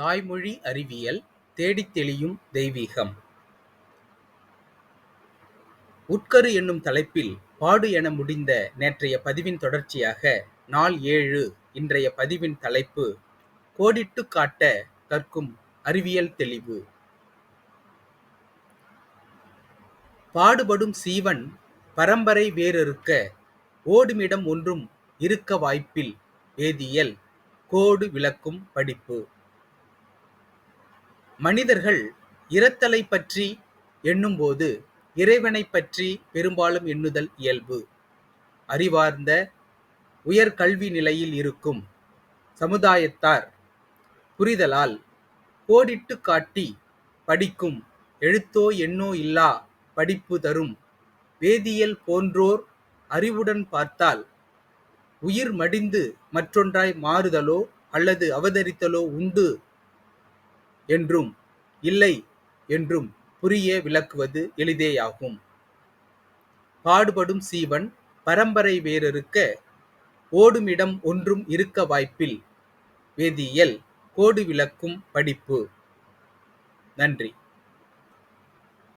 தாய்மொழி அறிவியல் தேடித் தெளியும் தெய்வீகம் உட்கரு என்னும் தலைப்பில் பாடு என முடிந்த நேற்றைய பதிவின் தொடர்ச்சியாக நாள் ஏழு இன்றைய பதிவின் தலைப்பு கோடிட்டுக் காட்ட கற்கும் அறிவியல் தெளிவு. பாடுபடும் சீவன் பரம்பரை வேறறுக்க ஓடுமிடம் ஒன்றும் இருக்க வாய்ப்பில் வேதியியல் கோடு விளக்கும் படிப்பு. மனிதர்கள் இறத்தலைப் பற்றி எண்ணும்போது இறைவனைப் பற்றி பெரும்பாலும் எண்ணுதல் இயல்பு. அறிவார்ந்த, உயர் கல்வி நிலையில் இருக்கும் சமுதாயத்தார் புரிதலால் கோடிட்டு காட்டி படிக்கும் எழுத்தோ எண்ணோ இல்லா படிப்பு தரும் வேதியியல் போன்றோர் அறிவுடன் பார்த்தால் உயிர் மடிந்து மற்றொன்றாய் மாறுதலோ அல்லது அவதரித்தலோ உண்டு என்றும் இல்லை என்றும் புரிய விளக்குவது எளிதேயாகும். பாடுபடும் சீவன் பரம்பரை வேரறுக்க ஓடுமிடம் ஒன்றும் இருக்க வாய்ப்பில் வேதியியல் கோடு விளக்கும் படிப்பு. நன்றி.